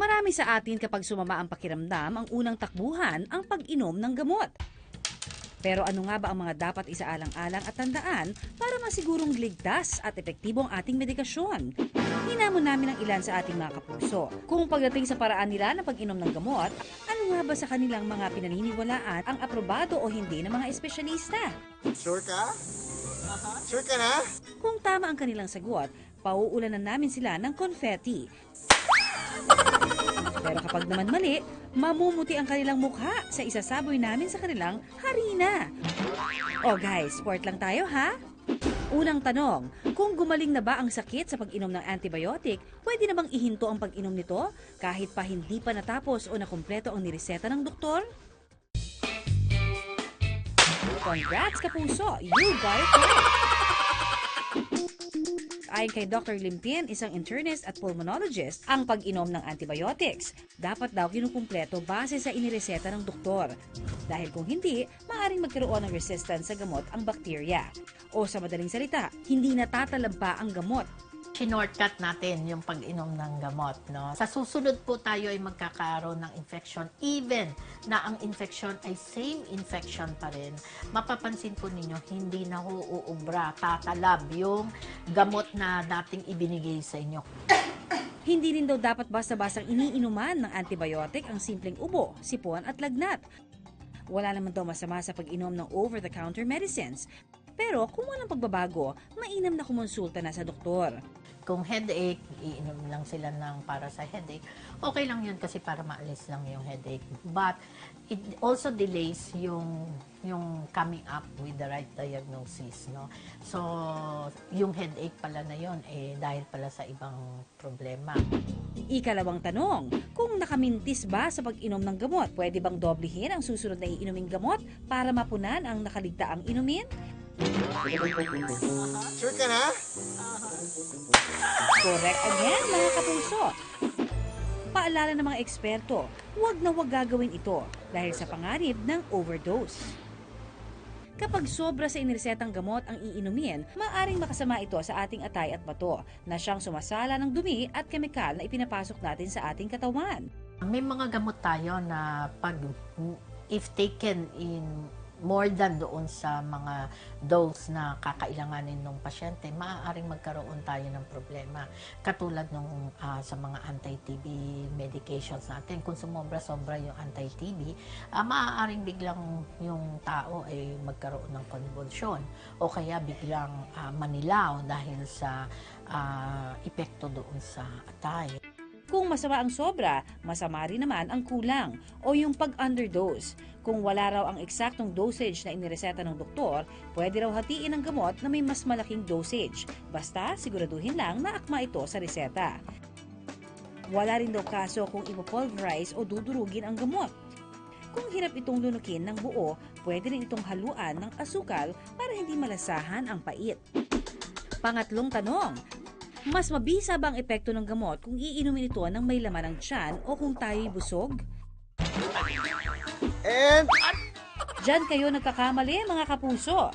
Marami sa atin kapag sumama ang pakiramdam, ang unang takbuhan ang pag-inom ng gamot. Pero ano nga ba ang mga dapat isaalang-alang at tandaan para masigurong ligtas at epektibo ang ating medikasyon? Hinamon namin ang ilan sa ating mga kapuso. Kung pagdating sa paraan nila ng pag-inom ng gamot, ano nga ba sa kanilang mga pinaniniwalaan ang aprobado o hindi ng mga espesyalista? Sure ka? Sure ka na? Kung tama ang kanilang sagot, pauulanan namin sila ng confetti. Pero kapag naman mali, mamumuti ang kanilang mukha sa isasaboy namin sa kanilang harina. O guys, sport lang tayo ha? Unang tanong, kung gumaling na ba ang sakit sa pag-inom ng antibiotic, pwede na bang ihinto ang pag-inom nito kahit pa hindi pa natapos o nakumpleto ang nireseta ng doktor? Congrats, Kapuso! You got it! Ayon kay Dr. Limpin, isang internist at pulmonologist, ang pag-inom ng antibiotics. Dapat daw kinukumpleto base sa inireseta ng doktor. Dahil kung hindi, maaring magkaroon ng resistance sa gamot ang bakterya. O sa madaling salita, hindi natatalagpa ang gamot. Shinortcut natin yung pag-inom ng gamot. No? Sa susunod po tayo ay magkakaroon ng infection even na ang infection ay same infection pa rin. Mapapansin po ninyo, hindi na ho uubra, tatalab yung gamot na dating ibinigay sa inyo. Hindi rin daw dapat basta-bastang iniinuman ng antibiotic ang simpleng ubo, sipon at lagnat. Wala naman daw masama sa pag-inom ng over-the-counter medicines. Pero kung walang pagbabago, mainam na kumonsulta na sa doktor. Kung headache, iinom lang sila ng para sa headache. Okay lang yun kasi para maalis lang yung headache. But it also delays yung yung coming up with the right diagnosis, no? So, yung headache pala na yun, eh, dahil pala sa ibang problema. Ikalawang tanong, kung nakamintis ba sa pag-inom ng gamot, pwede bang doblehin ang susunod na iinuming gamot para mapunan ang nakaligtaang inumin? Sure ka na? Correct again, mga kapuso. Paalala ng mga eksperto, huwag na huwag gagawin ito dahil sa panganib ng overdose. Kapag sobra sa iniresetang gamot ang iinumin, maaaring makasama ito sa ating atay at bato na siyang sumasala ng dumi at kemikal na ipinapasok natin sa ating katawan. May mga gamot tayo na pag if taken in more than doon sa mga dose na kakailanganin ng pasyente, maaaring magkaroon tayo ng problema. Katulad nung ah, sa mga anti-TB medications natin, kung sumobra-sobra yung anti-TB, ah, maaaring biglang yung tao ay magkaroon ng convulsion o kaya biglang ah, manilaw dahil sa ah, epekto doon sa atay. Kung masama ang sobra, masama rin naman ang kulang o yung pag-underdose. Kung wala raw ang eksaktong dosage na inireseta ng doktor, pwede raw hatiin ang gamot na may mas malaking dosage. Basta siguraduhin lang na akma ito sa reseta. Wala rin daw kaso kung ipopulverize o dudurugin ang gamot. Kung hirap itong lunukin ng buo, pwede rin itong haluan ng asukal para hindi malasahan ang pait. Pangatlong tanong, mas mabisa ba ang epekto ng gamot kung iinumin ito ng may laman ng tiyan o kung tayo'y busog? And Diyan kayo nagkakamali mga kapuso.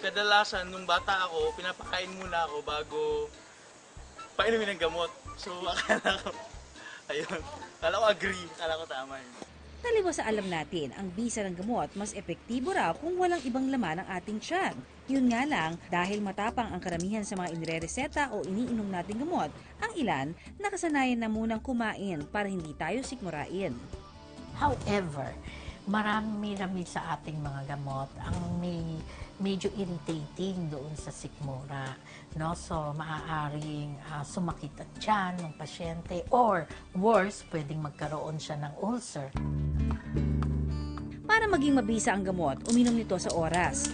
kadalasan nung bata ako, pinapakain muna ako bago painumin ng gamot. So, akala ko, ayun, akala ko agree, akala ko tama yun. Taliwas sa alam natin, ang bisa ng gamot mas epektibo raw kung walang ibang laman ang ating tiyan. Yun nga lang, dahil matapang ang karamihan sa mga inirereseta o iniinom nating gamot, ang ilan nakasanayan na munang kumain para hindi tayo sikmurain. However, marami-rami sa ating mga gamot ang may medyo irritating doon sa sikmura. No? So, maaaring ah, sumakit at tiyan ng pasyente or worse, pwedeng magkaroon siya ng ulcer. Para maging mabisa ang gamot, uminom nito sa oras.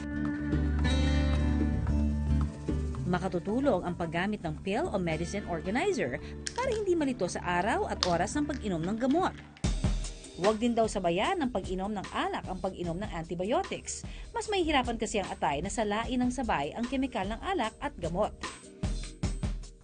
Makatutulong ang paggamit ng pill o medicine organizer para hindi malito sa araw at oras ng pag-inom ng gamot. Huwag din daw sabayan ng pag-inom ng alak ang pag-inom ng antibiotics. Mas mahihirapan kasi ang atay na salain ng sabay ang kemikal ng alak at gamot.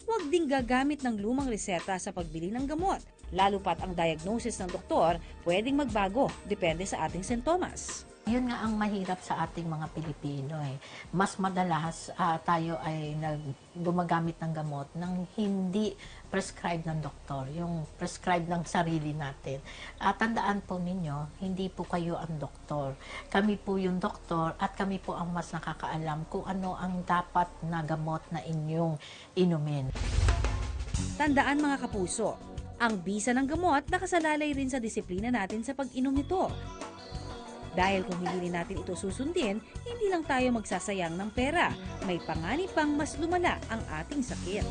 Huwag ding gagamit ng lumang reseta sa pagbili ng gamot. Lalo pat ang diagnosis ng doktor pwedeng magbago depende sa ating sintomas. Yun nga ang mahirap sa ating mga Pilipino eh. Mas madalas ah, tayo ay nag, gumagamit ng gamot nang hindi prescribed ng doktor, yung prescribed ng sarili natin. At tandaan po ninyo, hindi po kayo ang doktor. Kami po yung doktor at kami po ang mas nakakaalam kung ano ang dapat na gamot na inyong inumin. Tandaan mga kapuso, ang bisa ng gamot nakasalalay rin sa disiplina natin sa pag-inom nito. Dahil kung hindi natin ito susundin, hindi lang tayo magsasayang ng pera. May panganib pang mas lumala ang ating sakit.